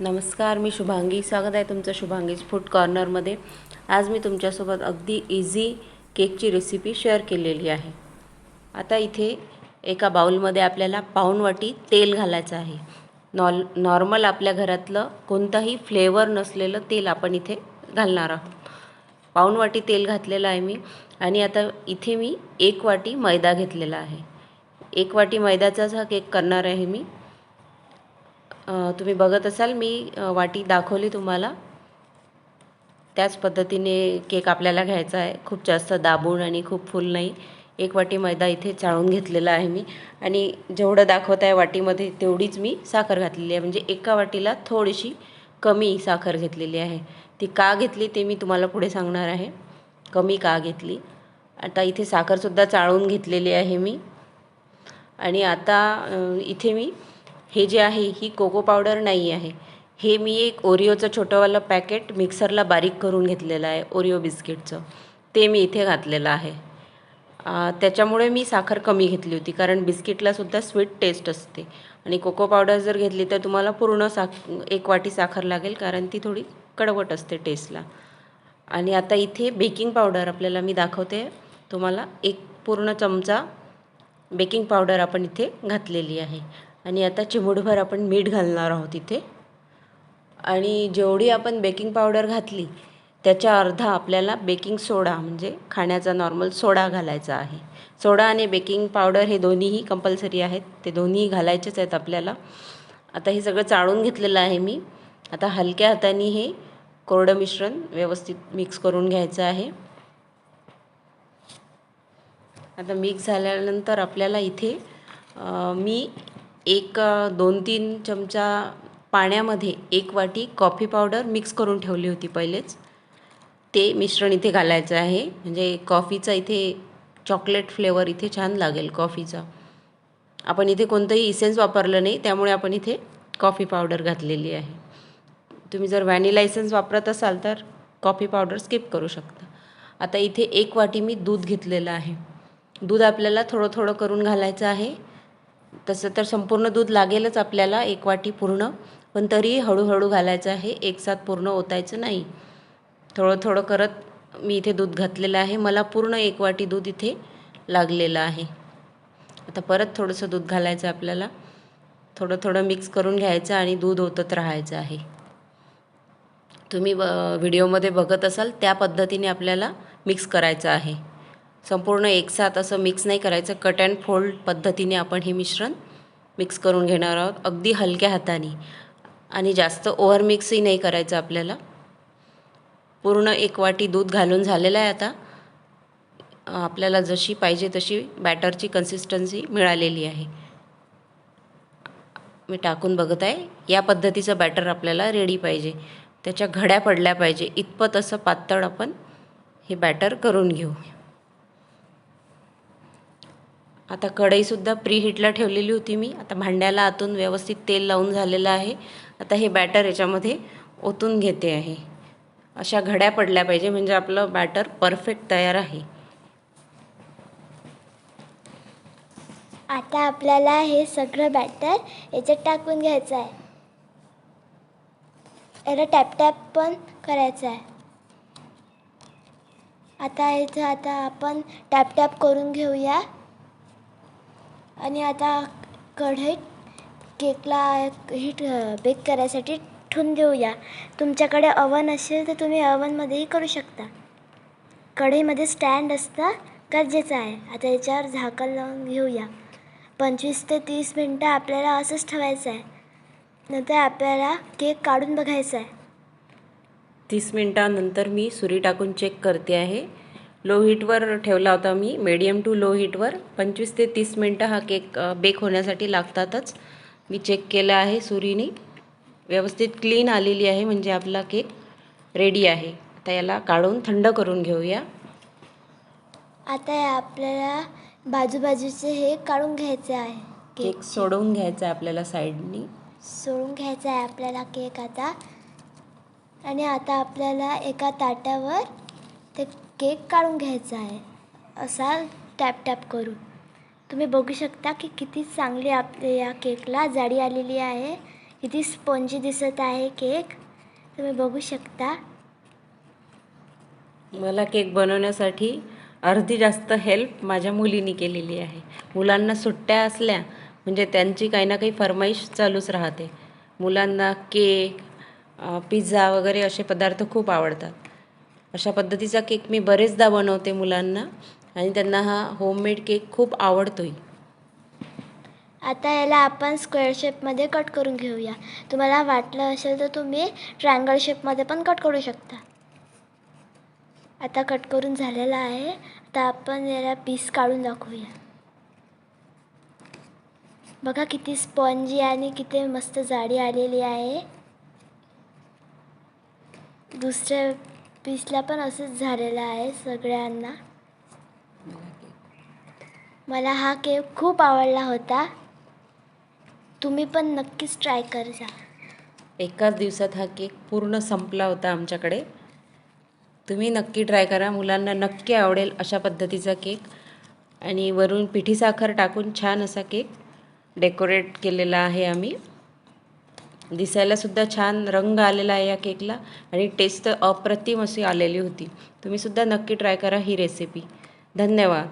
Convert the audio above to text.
नमस्कार मी शुभांगी. स्वागत आहे तुमचं शुभांगीज फूड कॉर्नरमध्ये आज मी तुमच्यासोबत अगदी इझी केकची रेसिपी शेअर केलेली आहे. आता इथे एका बाउलमध्ये आपल्याला पाऊण वाटी तेल घालायचं आहे. नॉल नॉर्मल आपल्या घरातलं कोणतंही फ्लेवर नसलेलं तेल आपण इथे घालणार आहोत. पाऊण वाटी तेल घातलेलं आहे मी आणि आता इथे मी एक वाटी मैदा घेतलेला आहे. एक वाटी मैद्याचाच हा केक करणार आहे मी. तुम्ही बघत असाल मी वाटी दाखवली तुम्हाला. त्याच पद्धतीने केक आपल्याला घ्यायचा आहे. खूप जास्त दाबून आणि खूप फुल नाही. एक वाटी मैदा इथे चाळून घेतलेला आहे मी. आणि जेवढं दाखवत आहे वाटीमध्ये तेवढीच मी साखर घातलेली आहे. म्हणजे एका वाटीला थोडीशी कमी साखर घेतलेली आहे. ती का घेतली ते मी तुम्हाला पुढे सांगणार आहे. कमी का घेतली? आता इथे साखरसुद्धा चाळून घेतलेली आहे मी. आणि आता इथे मी हे जे आहे ही कोको पावडर नाही आहे. हे मी एक ओरिओचं छोटंवालं पॅकेट मिक्सरला बारीक करून घेतलेलं आहे ओरिओ बिस्किटचं. ते मी इथे घातलेलं आहे. त्याच्यामुळे मी साखर कमी घेतली होती कारण बिस्किटलासुद्धा स्वीट टेस्ट असते. आणि कोको पावडर जर घेतली तर तुम्हाला पूर्ण साख एक वाटी साखर लागेल कारण ती थोडी कडवट असते टेस्टला. आणि आता इथे बेकिंग पावडर आपल्याला मी दाखवते. तुम्हाला एक पूर्ण चमचा बेकिंग पावडर आपण इथे घातलेली आहे. आणि आता चिमूटभर आपण मीठ घालणार आहोत इथे. आणि जेवढी आपण बेकिंग पावडर घातली त्याच्या अर्धा आपल्याला बेकिंग सोडा म्हणजे खाण्याचा नॉर्मल सोडा घालायचा आहे. सोडा आणि बेकिंग पावडर हे दोन्हीही कंपल्सरी आहेत. ते दोन्हीही घालायचेच आहेत आपल्याला. आता हे सगळं चाळून घेतलेलं आहे मी. आता हलक्या हाताने हे कोरडं मिश्रण व्यवस्थित मिक्स करून घ्यायचं आहे. आता मिक्स झाल्यानंतर आपल्याला इथे मी एक दोन तीन चमचा पाण्यामध्ये एक वाटी कॉफी पावडर मिक्स करून ठेवली होती पहिलेच. ते मिश्रण इथे घालायचं आहे. म्हणजे कॉफीचा इथे चॉकलेट फ्लेवर इथे छान लागेल कॉफीचा. आपण इथे कोणतंही इसेन्स वापरलं नाही त्यामुळे आपण इथे कॉफी पावडर घातलेली आहे. तुम्ही जर व्हॅनिला इसेन्स वापरत असाल तर कॉफी पावडर स्किप करू शकता. आता इथे एक वाटी मी दूध घेतलेलं आहे. दूध आपल्याला थोडं थोडं करून घालायचं आहे. तसं तर संपूर्ण दूध लागेलच आपल्याला एक वाटी पूर्ण. पण तरी हळूहळू घालायचं आहे एकसाथ पूर्ण ओतायचं नाही. थोडं थोडं करत मी इथे दूध घातलेलं आहे. मला पूर्ण एक वाटी दूध इथे लागलेलं आहे. आता परत थोडंसं दूध घालायचं आपल्याला. थोडं थोडं मिक्स करून घ्यायचं आणि दूध ओतत राहायचं आहे. तुम्ही ब व्हिडिओमध्ये बघत असाल त्या पद्धतीने आपल्याला मिक्स करायचं आहे. संपूर्ण एकसाथ असं मिक्स नाही करायचं. कट अँड फोल्ड पद्धतीने आपण हे मिश्रण मिक्स करून घेणार आहोत. अगदी हलक्या हाताने. आणि जास्त ओव्हर मिक्सही नाही करायचं आपल्याला. पूर्ण एक वाटी दूध घालून झालेलं आहे आता. आपल्याला जशी पाहिजे तशी बॅटरची कन्सिस्टन्सी मिळालेली आहे. मी टाकून बघत आहे. या पद्धतीचं बॅटर आपल्याला रेडी पाहिजे. त्याच्या घड्या पडल्या पाहिजे. इतपत असं पातळ आपण हे बॅटर करून घेऊ. आता कढईसुद्धा प्रीहीटला ठेवलेली होती मी. आता भांड्याला आतून व्यवस्थित तेल लावून झालेलं आहे. आता हे बॅटर याच्यामध्ये ओतून घेते आहे. अशा घड्या पडल्या पाहिजे म्हणजे आपलं बॅटर परफेक्ट तयार आहे. आता आपल्याला हे सगळं बॅटर याच्यात टाकून घ्यायचं आहे. याला टॅप टॅप पण करायचं आहे. आता याचं आता आपण टॅप टॅप करून घेऊया. आणि आता कढईत केकला हीट बेक करायसाठी ठेवून देऊया. तुमच्याकडे अवन असेल तर तुम्ही अवनमध्येही करू शकता. कढईमध्ये स्टँड असता गरजेचं आहे. आता याच्यावर झाकण लावून घेऊया. पंचवीस ते तीस मिनटं आपल्याला असंच ठेवायचं आहे. नंतर आपल्याला केक काढून बघायचा आहे. तीस मिनटानंतर मी सुरी टाकून चेक करते आहे. लो हीटवर ठेवला होता मी मीडियम टू लो हीटवर पंचवीस ते तीस मिनटं हा केक बेक होण्यासाठी लागतातच. मी चेक केला आहे सुरीने. व्यवस्थित क्लीन आलेली आहे म्हणजे आपला केक रेडी आहे. आता याला काढून थंड करून घेऊया. आता आपल्याला बाजूबाजूचे हे काढून घ्यायचे आहे केक केक सोडवून घ्यायचा आहे आपल्याला साईडनी सोडून घ्यायचा आहे आपल्याला केक आता. आणि आता आपल्याला एका ताटावर ते केक काढून घ्यायचा आहे. असा टॅप टॅप करून तुम्ही बघू शकता की किती चांगली आपल्या या केकला जाडी आलेली आहे. किती स्पंजी दिसत आहे केक. तुम्ही बघू शकता. मला केक बनवण्यासाठी अर्धी जास्त हेल्प माझ्या मुलीने केलेली आहे. मुलांना सुट्ट्या असल्या म्हणजे त्यांची काही ना काही फरमाईश चालूच राहते. मुलांना केक पिझ्झा वगैरे असे पदार्थ खूप आवडतात. अशा पद्धतीचा केक मी बरेचदा बनवते मुलांना आणि त्यांना हा होममेड केक खूप आवडतोही आता याला आपण स्क्वेअर शेपमध्ये कट करून घेऊया. तुम्हाला वाटलं असेल तर तुम्ही ट्रायंगल शेपमध्ये पण कट करू शकता. आता कट करून झालेला आहे. आता आपण याला पीस काढून दाखवूया. बघा किती स्पॉन्जी आणि किती मस्त जाडी आलेली आहे. दुसऱ्या ऑफिसला पण असंच झालेलं आहे सगळ्यांना. मला हा केक खूप आवडला होता. तुम्ही पण नक्कीच ट्राय करजा. एकाच दिवसात हा केक पूर्ण संपला होता आमच्याकडे. तुम्ही नक्की ट्राय करा. मुलांना नक्की आवडेल अशा पद्धतीचा केक. आणि वरून पिठी साखर टाकून छान असा केक डेकोरेट केलेला आहे आम्ही. दिसायलासुद्धा छान रंग आलेला आहे या केकला आणि टेस्ट अप्रतिम अशी आलेली होती. तुम्हीसुद्धा नक्की ट्राय करा ही रेसिपी धन्यवाद.